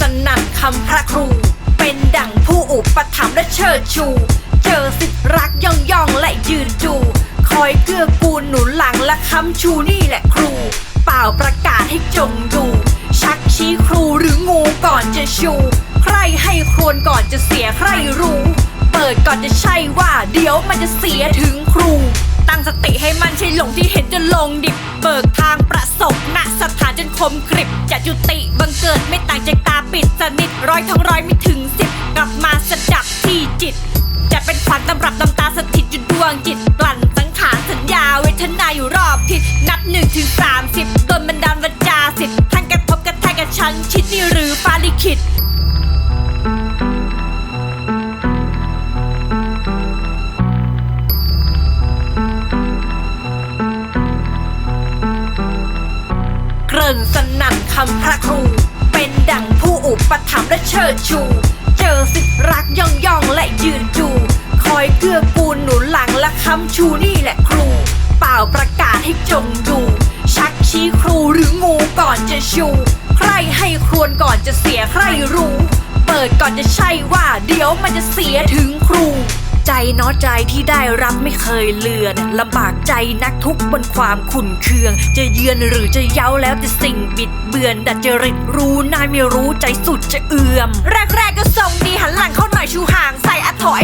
สนันคำพระครู เป็นดั่งผู้อุปถัมภ์และเชิดชู เจอสิทธิรักย่องย่องและยืนดู คอยเกื้อกูลหนุนหลังและค้ำชูนี่แหละครู เปล่าประกาศให้จงดู ชักชี้ครูหรืองูก่อนจะชู ใครให้ครวรก่อนจะเสียใครรู้ เปิดก่อนจะใช่ว่าเดี๋ยวมันจะเสียถึงครูตั้งสติให้มันใช่หลงที่เห็นจนลงดิบ เบิกทางประสบณสถานจนคมกริบจะจุติ เกิดไม่ต่างจากตาปิดสนิทร้อยทั้งร้อยไม่ถึงสิบกลับมาสะดับที่จิต จะเป็นขวัญตำรับน้ำตาสถิตอยู่ดวงจิตกลั่นสังขารสัญญาเวทนาอยู่รอบทิศนับหนึ่งถึงสามสิบโดนบันดาลวจาสิทธิ์ท่านกระทบกระแทกกับฉันชิดนี่หรือฟ้าลิขิตเกริ่นสนั่นคำพระครู ดชู เจอสิรักย่องย่องและยืนจูคอยเกื้อกูลหนุนหลังและค้ำชูนี่แหละครู เปล่าประกาศให้จงดู ชักชี้ครูหรืองูก่อนจะชู ใครให้ครวนก่อนจะเสียใครรู้ เปิดก่อนจะใช่ว่าเดี๋ยวมันจะเสียถึงครู ใจเน้อใจที่ได้รับไม่เคยเลือนลำบากใจนักทุกข์บนความขุ่นเคือง จะเยือนหรือจะเย้าแล้วจะสิ่งบิดเบือนดัดจริตรู้นายไม่รู้ใจสุดจะเอื่อม แรกๆก็ทรงดีหันหลังเข้าหน่อยชูห่างใส่อัถอย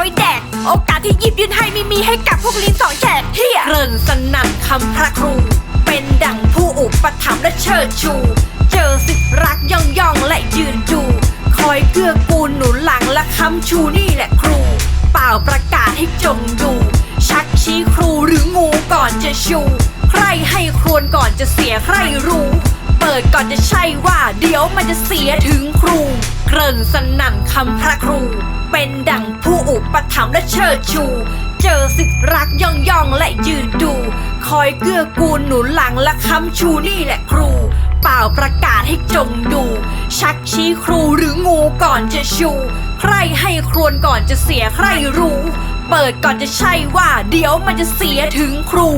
ไว้แดก โอกาสที่หยิบยื่นให้ไม่มีให้กับพวกลิ้นสองแฉกเฮียเกริ่นสนั่นคำพระครู เป็นดั่งผู้อุปถัมภ์และเชิดชู เจอสิทธิรักย่องย่องและยืนดู คอยเกื้อกูลหนุนหลังและค้ำชูนี่แหละครู เปล่าประกาศให้จงดู ชักชี้ครูหรืองูก่อนจะชู ใครให้ครวรก่อนจะเสียใครรู้ ปิดก่อนจะใช่ว่า เดี๋ยวมันจะเสียถึงครู เกริ่นสนั่นคำพระครู เป็นดั่งผู้อุปถัมภ์และเชิดชู เจอสิทธิรักย่องย่องและยืนดู คอยเกื้อกูลหนุนหลังและค้ำชูนี่แหละครู เปล่าประกาศให้จงดู ชักชี้ครูหรืองูก่อนจะชู ใครให้ครวรก่อนจะเสียใครรู้ เปิดก่อนจะใช่ว่า เดี๋ยวมันจะเสียถึงครู